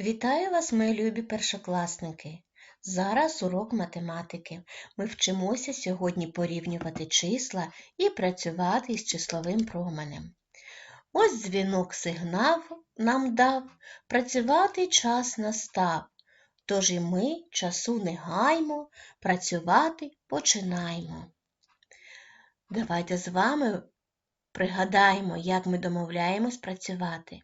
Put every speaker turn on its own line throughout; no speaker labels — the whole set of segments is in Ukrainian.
Вітаю вас, мої любі першокласники! Зараз урок математики. Ми вчимося сьогодні порівнювати числа і працювати з числовим променем. Ось дзвінок сигнал нам дав, працювати час настав. Тож і ми часу не гаймо, працювати починаємо. Давайте з вами пригадаємо, як ми домовляємось працювати.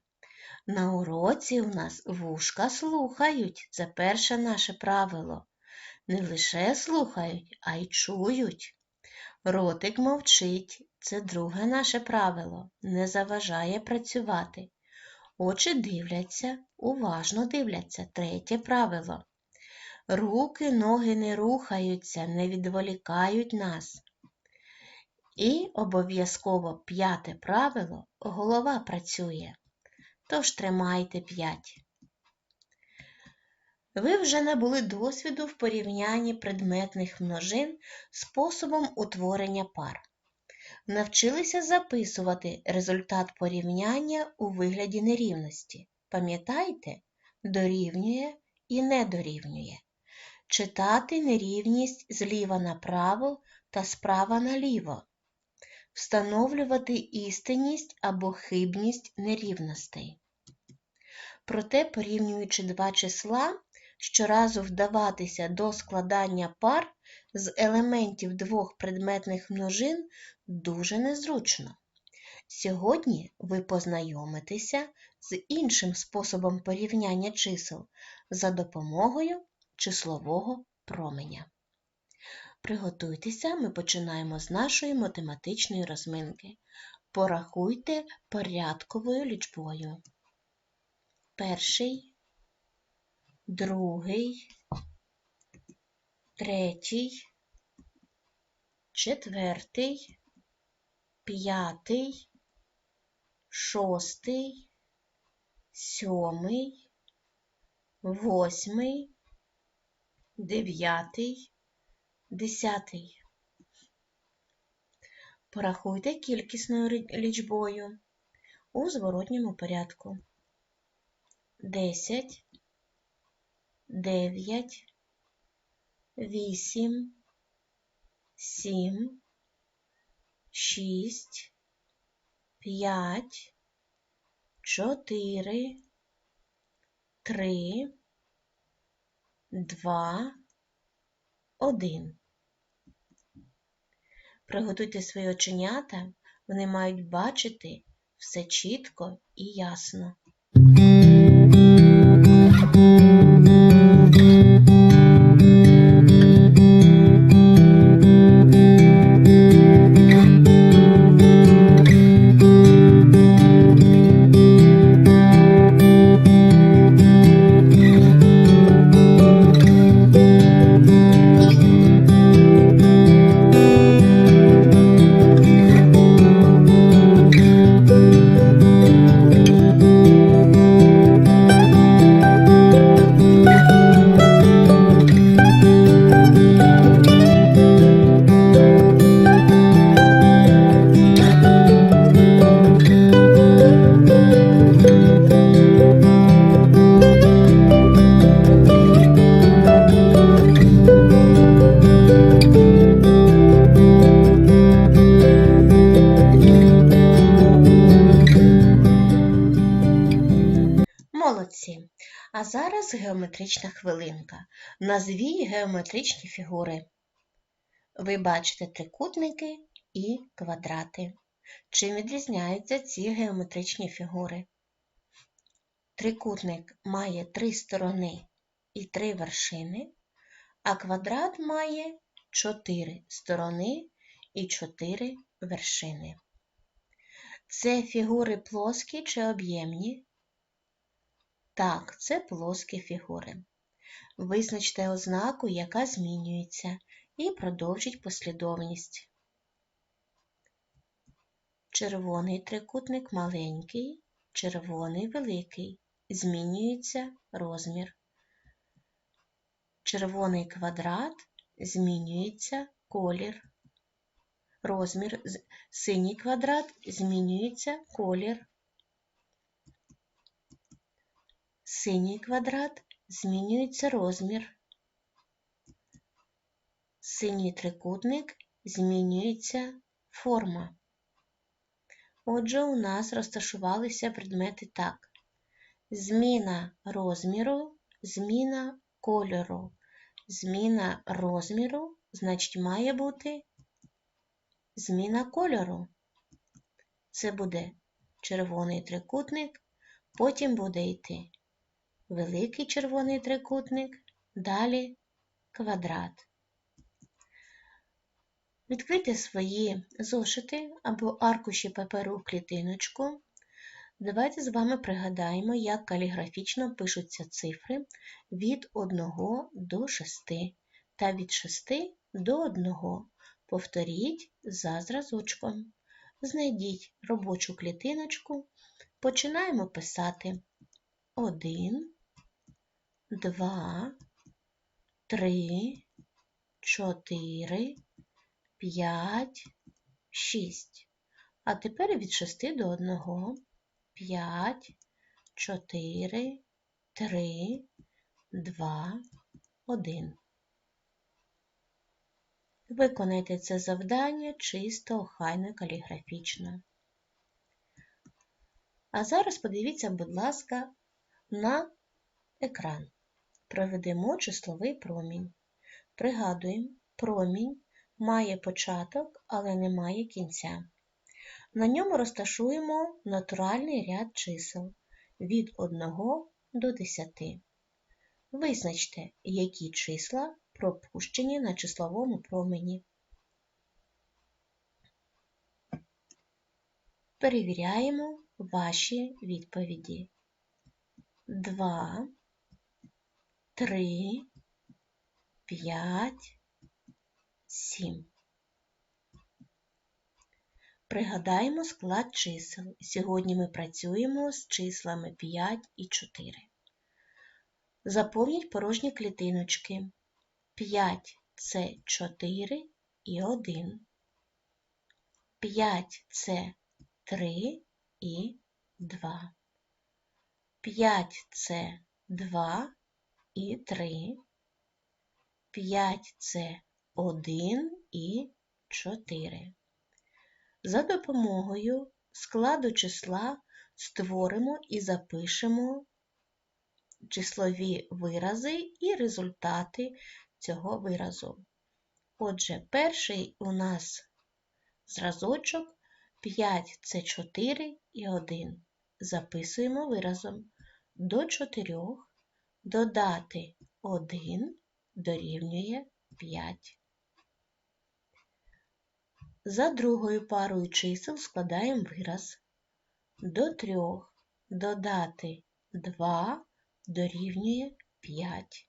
На уроці у нас вушка слухають. Це перше наше правило. Не лише слухають, а й чують. Ротик мовчить. Це друге наше правило. Не заважає працювати. Очі дивляться, уважно дивляться. Третє правило. Руки, ноги не рухаються, не відволікають нас. І обов'язково п'яте правило голова працює. Тож тримайте 5. Ви вже набули досвіду в порівнянні предметних множин способом утворення пар. Навчилися записувати результат порівняння у вигляді нерівності. Пам'ятайте, дорівнює і не дорівнює. Читати нерівність зліва направо та справа наліво встановлювати істинність або хибність нерівностей. Проте, порівнюючи два числа, щоразу вдаватися до складання пар з елементів двох предметних множин дуже незручно. Сьогодні ви познайомитеся з іншим способом порівняння чисел за допомогою числового променя. Приготуйтеся, ми починаємо з нашої математичної розминки. Порахуйте порядковою лічбою. Перший, другий, третій, четвертий, п'ятий, шостий, сьомий, восьмий, дев'ятий. Десятий. Порахуйте кількісною лічбою у зворотньому порядку. Десять, дев'ять, вісім, сім, шість, п'ять, чотири, три, два, один. Приготуйте свої оченята, вони мають бачити все чітко і ясно. Геометричні фігури. Ви бачите трикутники і квадрати. Чим відрізняються ці геометричні фігури? Трикутник має три сторони і три вершини, а квадрат має чотири сторони і чотири вершини. Це фігури плоскі чи об'ємні? Так, це плоскі фігури. Визначте ознаку, яка змінюється, і продовжіть послідовність. Червоний трикутник маленький, червоний великий. Змінюється розмір. Червоний квадрат змінюється колір. Розмір синій квадрат змінюється колір. Синій квадрат змінюється розмір. Синій трикутник змінюється форма. Отже, у нас розташувалися предмети так. Зміна розміру, зміна кольору. Зміна розміру, значить, має бути зміна кольору. Це буде червоний трикутник, потім буде йти великий червоний трикутник, далі квадрат. Відкрийте свої зошити або аркуші паперу в клітиночку. Давайте з вами пригадаємо, як каліграфічно пишуться цифри від 1 до 6 та від 6 до 1. Повторіть за зразочком. Знайдіть робочу клітиночку. Починаємо писати 1, 2, 3, 4, 5, 6. А тепер від 6 до 1. 5, 4, 3, 2, 1. Виконайте це завдання чисто, охайно, каліграфічно. А зараз подивіться, будь ласка, на екран. Проведемо числовий промінь. Пригадуємо, промінь має початок, але не має кінця. На ньому розташуємо натуральний ряд чисел від 1 до 10. Визначте, які числа пропущені на числовому промені. Перевіряємо ваші відповіді. 2, 3, 5, 7. Пригадаємо склад чисел. Сьогодні ми працюємо з числами 5 і 4. Заповніть порожні клітиночки. 5 це 4 і 1. 5 це 3 і 2. 5 це 2 і 3. 5 це 1 і 4. За допомогою складу числа створимо і запишемо числові вирази і результати цього виразу. Отже, перший у нас зразочок 5 це 4 і 1. Записуємо виразом до 4 додати 1 дорівнює 5. За другою парою чисел складаємо вираз. До 3 додати 2 дорівнює 5.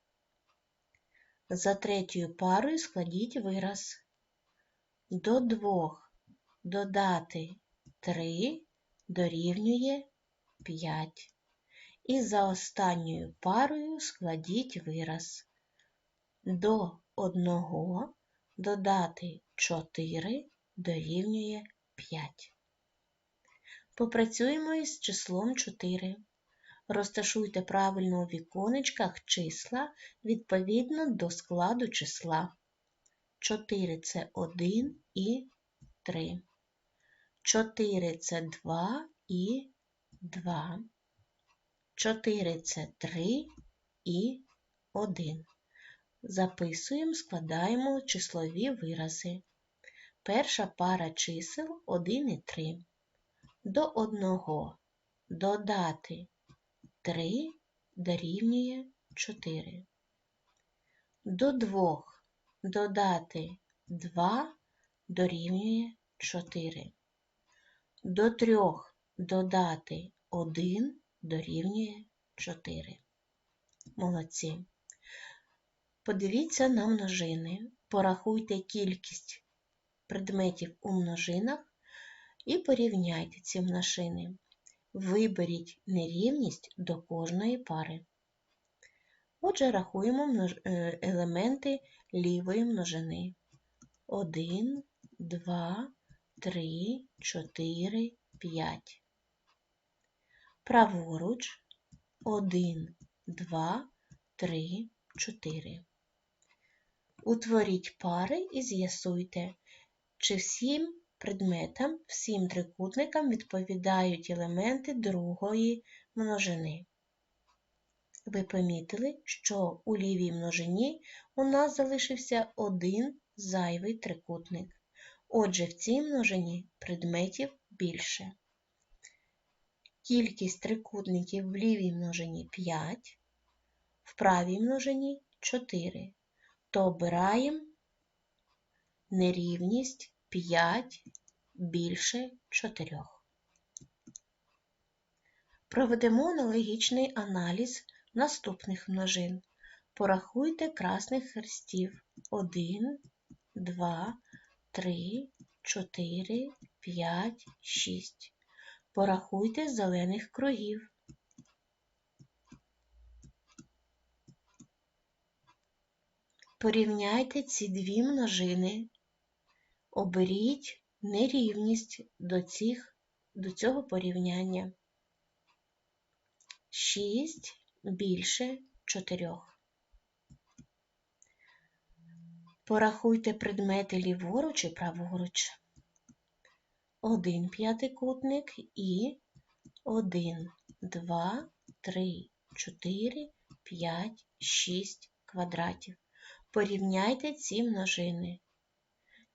За третьою парою складіть вираз. До 2 додати 3 дорівнює 5. І за останньою парою складіть вираз. До 1 додати 4 дорівнює 5. Попрацюємо із числом 4. Розташуйте правильно у віконечках числа відповідно до складу числа. 4 це 1 і 3. 4 це 2 і 2. 4 це 3 і 1. Записуємо, складаємо числові вирази. Перша пара чисел 1 і 3. До 1 додати 3 дорівнює 4. До 2 додати 2 дорівнює 4. До 3 додати 1 дорівнює 4. Молодці. Подивіться на множини. Порахуйте кількість предметів у множинах і порівняйте ці множини. Виберіть нерівність до кожної пари. Отже, рахуємо е, елементи лівої множини. 1, 2, 3, 4, 5. Праворуч 1, 2, 3, 4. Утворіть пари і з'ясуйте, чи всім предметам, всім трикутникам відповідають елементи другої множини. Ви помітили, що у лівій множині у нас залишився один зайвий трикутник. Отже, в цій множині предметів більше. Кількість трикутників в лівій множині 5, в правій множині 4. То обираємо нерівність 5 більше 4. Проведемо аналогічний аналіз наступних множин. Порахуйте красних хрестів 1, 2, 3, 4, 5, 6. Порахуйте зелених кругів. Порівняйте ці дві множини. Оберіть нерівність до, цих, до цього порівняння. 6 більше 4. Порахуйте предмети ліворуч і праворуч. Один п'ятикутник і 1, 2, 3, 4, 5, 6 квадратів. Порівняйте ці множини.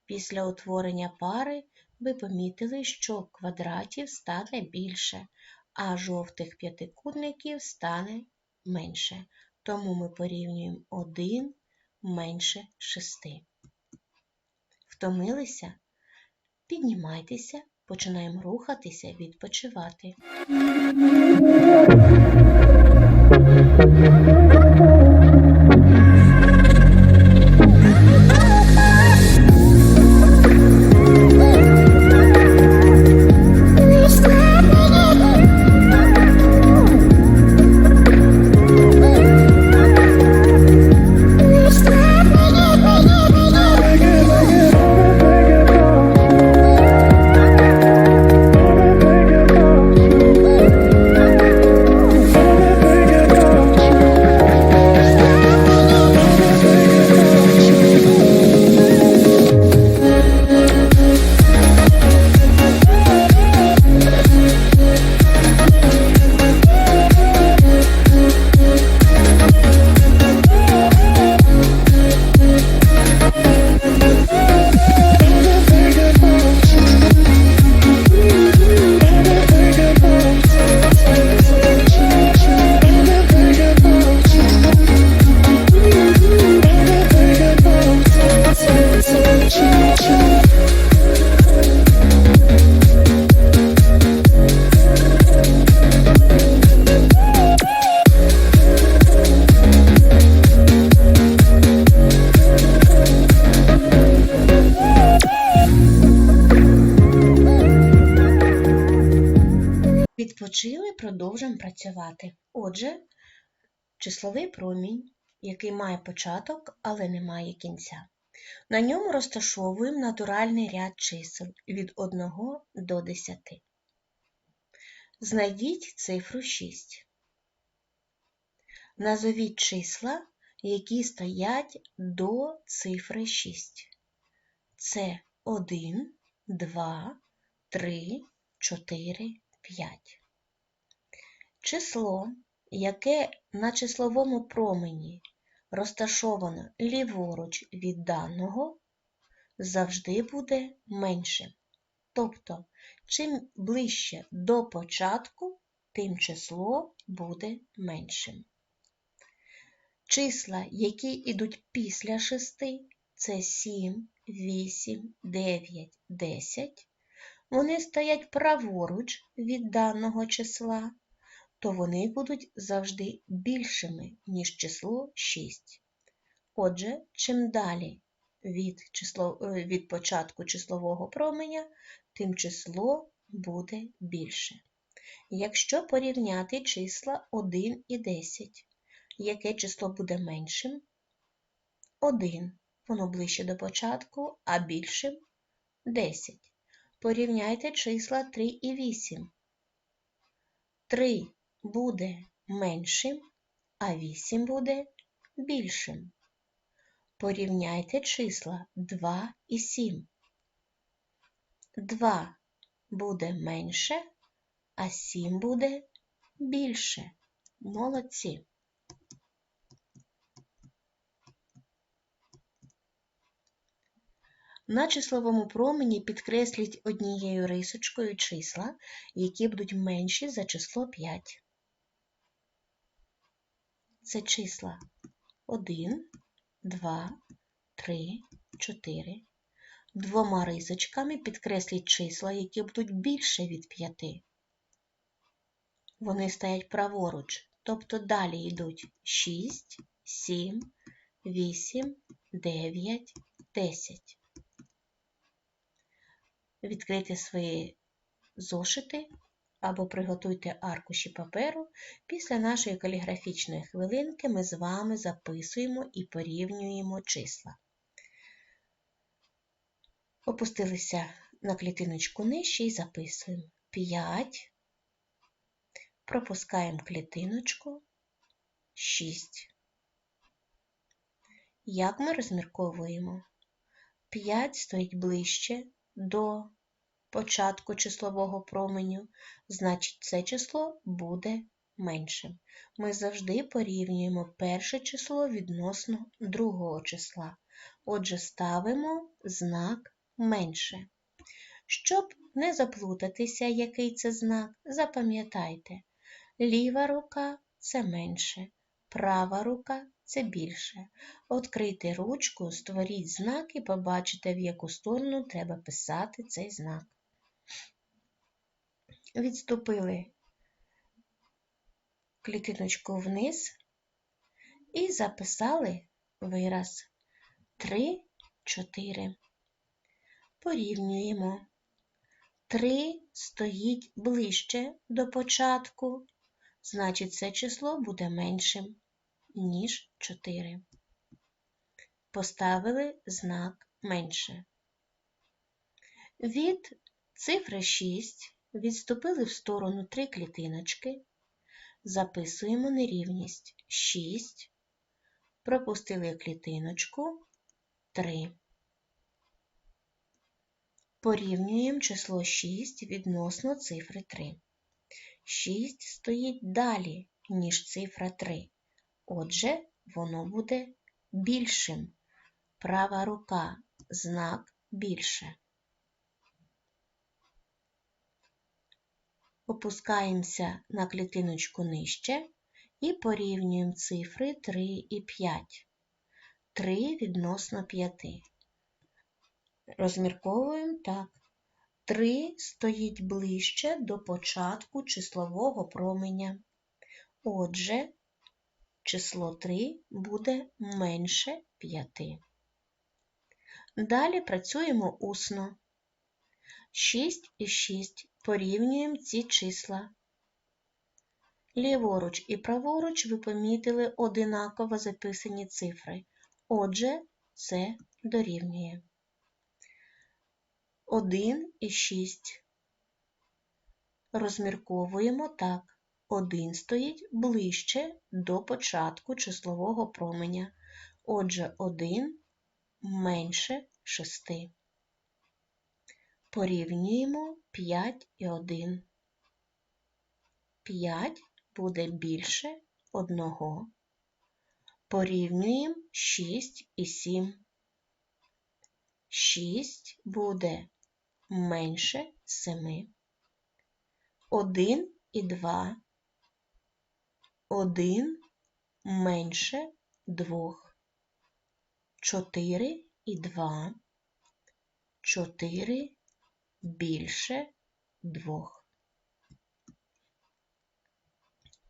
Після утворення пари ви помітили, що квадратів стане більше, а жовтих п'ятикутників стане менше. Тому ми порівнюємо 1 менше 6. Втомилися? Піднімайтеся, починаємо рухатися, відпочивати. Працювати. Отже, числовий промінь, який має початок, але не має кінця. На ньому розташовуємо натуральний ряд чисел від 1 до 10. Знайдіть цифру 6. Назовіть числа, які стоять до цифри 6. Це 1, 2, 3, 4, 5. Число, яке на числовому промені розташовано ліворуч від даного, завжди буде меншим. Тобто, чим ближче до початку, тим число буде меншим. Числа, які йдуть після 6, це 7, 8, 9, 10, вони стоять праворуч від даного числа, то вони будуть завжди більшими, ніж число 6. Отже, чим далі від, число, е, від початку числового променя, тим число буде більше. Якщо порівняти числа 1 і 10, яке число буде меншим? 1. Воно ближче до початку, а більшим 10. Порівняйте числа 3 і 8. 3 буде меншим, а 8 буде більшим. Порівняйте числа 2 і 7. 2 буде менше, а 7 буде більше. Молодці. На числовому промені підкресліть однією рисочкою числа, які будуть менші за число 5. Це числа 1, 2, 3, 4. Двома рисочками підкресліть числа, які будуть більше від 5. Вони стоять праворуч, тобто далі йдуть 6, 7, 8, 9, 10 відкрийте свої зошити або приготуйте аркуші паперу. Після нашої каліграфічної хвилинки ми з вами записуємо і порівнюємо числа. Опустилися на клітиночку нижче і записуємо 5. Пропускаємо клітиночку 6. Як ми розмірковуємо? 5 стоїть ближче до початку числового променю, значить це число буде меншим. Ми завжди порівнюємо перше число відносно другого числа. Отже, ставимо знак менше. Щоб не заплутатися, який це знак, запам'ятайте, ліва рука це менше, права рука це більше. Открийте ручку, створіть знак і побачите, в яку сторону треба писати цей знак. Відступили клітиночку вниз і записали вираз 3, 4. Порівнюємо. 3 стоїть ближче до початку, значить це число буде меншим ніж 4. Поставили знак менше. Від цифри 6 відступили в сторону 3 клітиночки, записуємо нерівність 6, пропустили клітиночку 3. Порівнюємо число 6 відносно цифри 3. 6 стоїть далі, ніж цифра 3. Отже, воно буде більшим. Права рука знак більше. Опускаємося на клітиночку нижче і порівнюємо цифри 3 і 5. 3 відносно 5. Розмірковуємо так. 3 стоїть ближче до початку числового променя. Отже, число 3 буде менше 5. Далі працюємо усно. 6 і 6 порівнюємо ці числа. Ліворуч і праворуч ви помітили одинаково записані цифри. Отже, це дорівнює. 1 і 6. Розмірковуємо так. 1 стоїть ближче до початку числового променя. Отже, 1 менше 6. Порівнюємо 5 і 1. 5 буде більше 1. Порівнюємо 6 і 7. 6 буде менше 7. 1 і 2 один менше двох. Чотири і два. Чотири більше двох.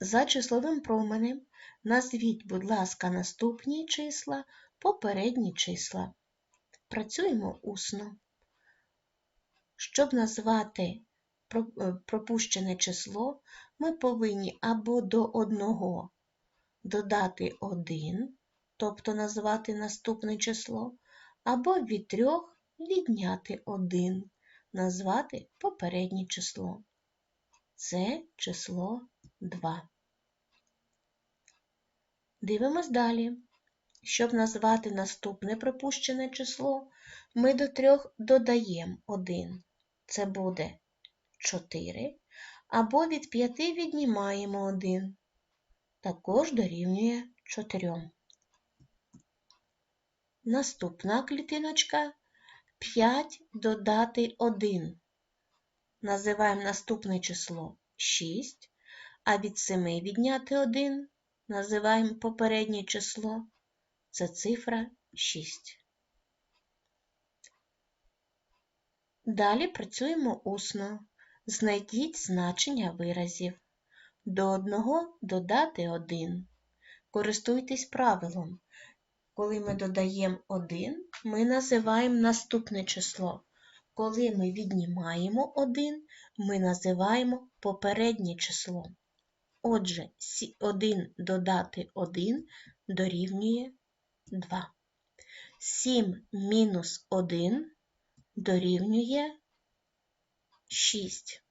За числовим променем назвіть, будь ласка, наступні числа, попередні числа. Працюємо усно. Щоб назвати Е, пропущене число, ми повинні або до одного додати 1, тобто назвати наступне число, або від трьох відняти 1, назвати попереднє число. Це число 2. Дивимось далі. Щоб назвати наступне пропущене число, ми до трьох додаємо 1. Це буде 4. Або від 5 віднімаємо 1. Також дорівнює 4. Наступна клітиночка 5 додати 1. Називаємо наступне число 6, а від 7 відняти 1 називаємо попереднє число. Це цифра 6. Далі працюємо усно. Знайдіть значення виразів. До одного додати 1. Користуйтесь правилом. Коли ми додаємо 1, ми називаємо наступне число. Коли ми віднімаємо 1, ми називаємо попереднє число. Отже, 1 додати 1 дорівнює 2. 7 мінус 1 дорівнює 6.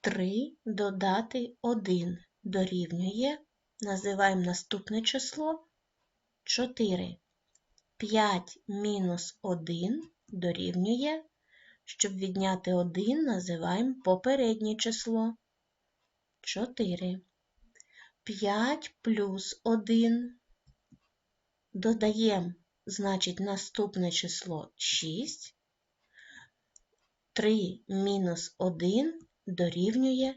3 додати 1 дорівнює, називаємо наступне число 4. 5 мінус 1 дорівнює, щоб відняти 1, називаємо попереднє число 4. 5 плюс 1 додаємо, значить, наступне число 6. 3 мінус 1 дорівнює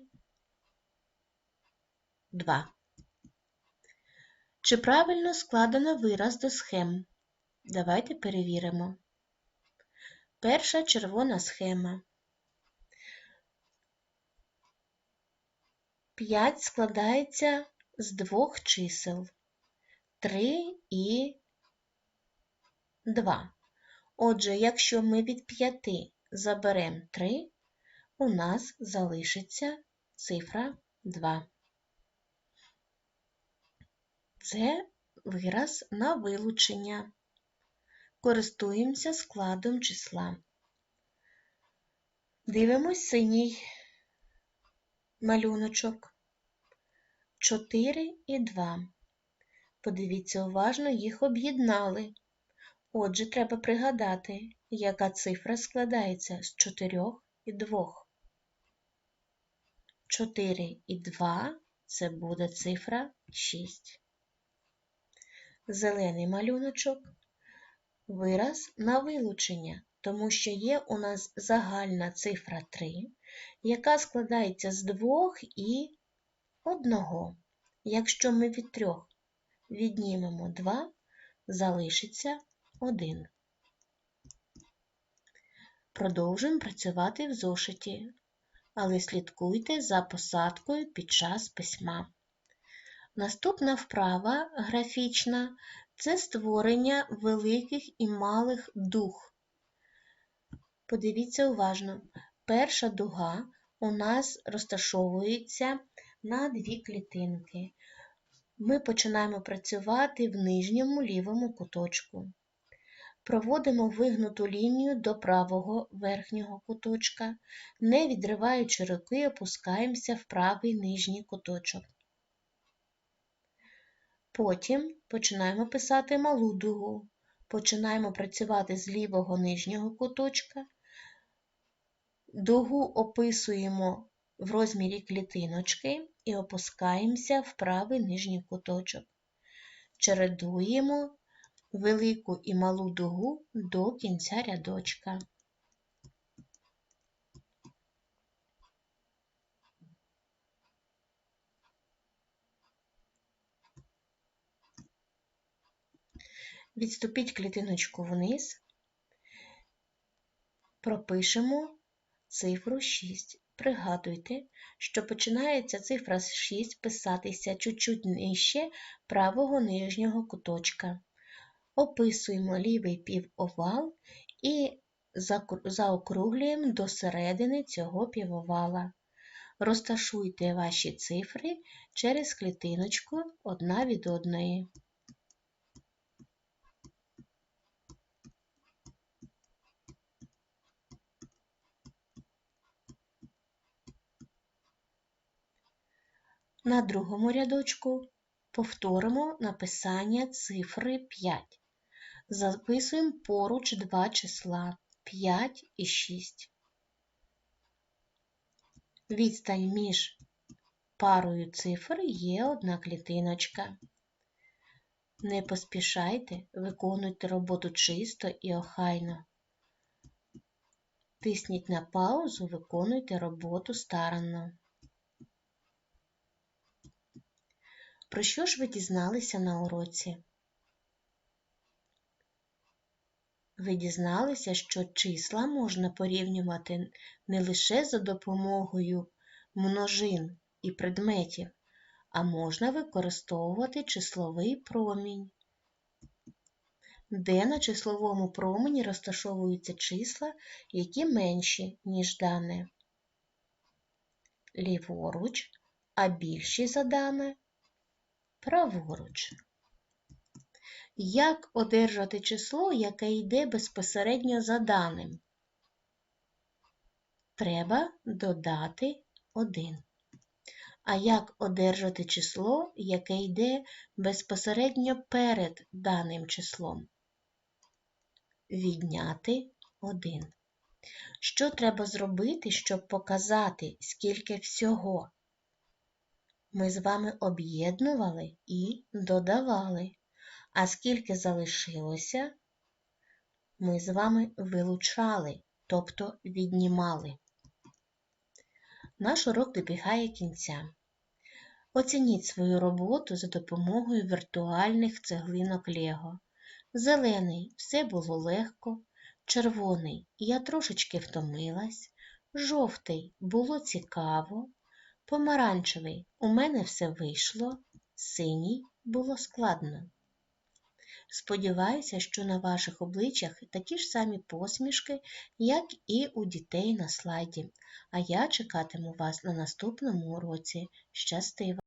2. Чи правильно складено вираз до схем? Давайте перевіримо. Перша червона схема. 5 складається з двох чисел 3 і 2. Отже, якщо ми від 5 заберемо 3, у нас залишиться цифра 2. Це вираз на вилучення. Користуємося складом числа. Дивимось синій малюночок. 4 і 2. Подивіться уважно, їх об'єднали. Отже, треба пригадати, яка цифра складається з 4 і 2. 4 і 2 це буде цифра 6. Зелений малюночок вираз на вилучення, тому що є у нас загальна цифра 3, яка складається з 2 і 1. Якщо ми від 3 віднімемо 2, залишиться 1. Продовжуємо працювати в зошиті, але слідкуйте за посадкою під час письма. Наступна вправа графічна це створення великих і малих дуг. Подивіться уважно, перша дуга у нас розташовується на дві клітинки. Ми починаємо працювати в нижньому лівому куточку. Проводимо вигнуту лінію до правого верхнього куточка, не відриваючи руки, опускаємося в правий нижній куточок. Потім починаємо писати малу дугу, починаємо працювати з лівого нижнього куточка, дугу описуємо в розмірі клітиночки і опускаємося в правий нижній куточок. Чередуємо велику і малу дугу до кінця рядочка. Відступіть клітиночку вниз, пропишемо цифру 6. Пригадуйте, що починається цифра 6 писатися чуть-чуть нижче правого нижнього куточка. Описуємо лівий півовал і заокруглюємо до середини цього півовала. Розташуйте ваші цифри через клітиночку одна від одної. На другому рядочку Повторимо написання цифри 5. Записуємо поруч два числа 5 і 6. Відстань між парою цифр є одна клітиночка. Не поспішайте, виконуйте роботу чисто і охайно. Тисніть на паузу, виконуйте роботу старанно. Про що ж ви дізналися на уроці? Ви дізналися, що числа можна порівнювати не лише за допомогою множин і предметів, а можна використовувати числовий промінь, де на числовому промені розташовуються числа, які менші, ніж дане, ліворуч, а більші за дане праворуч. Як одержати число, яке йде безпосередньо за даним? Треба додати 1. А як одержати число, яке йде безпосередньо перед даним числом? Відняти 1. Що треба зробити, щоб показати, скільки всього? Ми з вами об'єднували і додавали. А скільки залишилося, ми з вами вилучали, тобто віднімали. Наш урок добігає кінця. Оцініть свою роботу за допомогою віртуальних цеглинок Лего. Зелений все було легко, червоний я трошечки втомилась, жовтий було цікаво, помаранчевий у мене все вийшло, синій було складно. Сподіваюся, що на ваших обличчях такі ж самі посмішки, як і у дітей на слайді. А я чекатиму вас на наступному уроці. Щасти!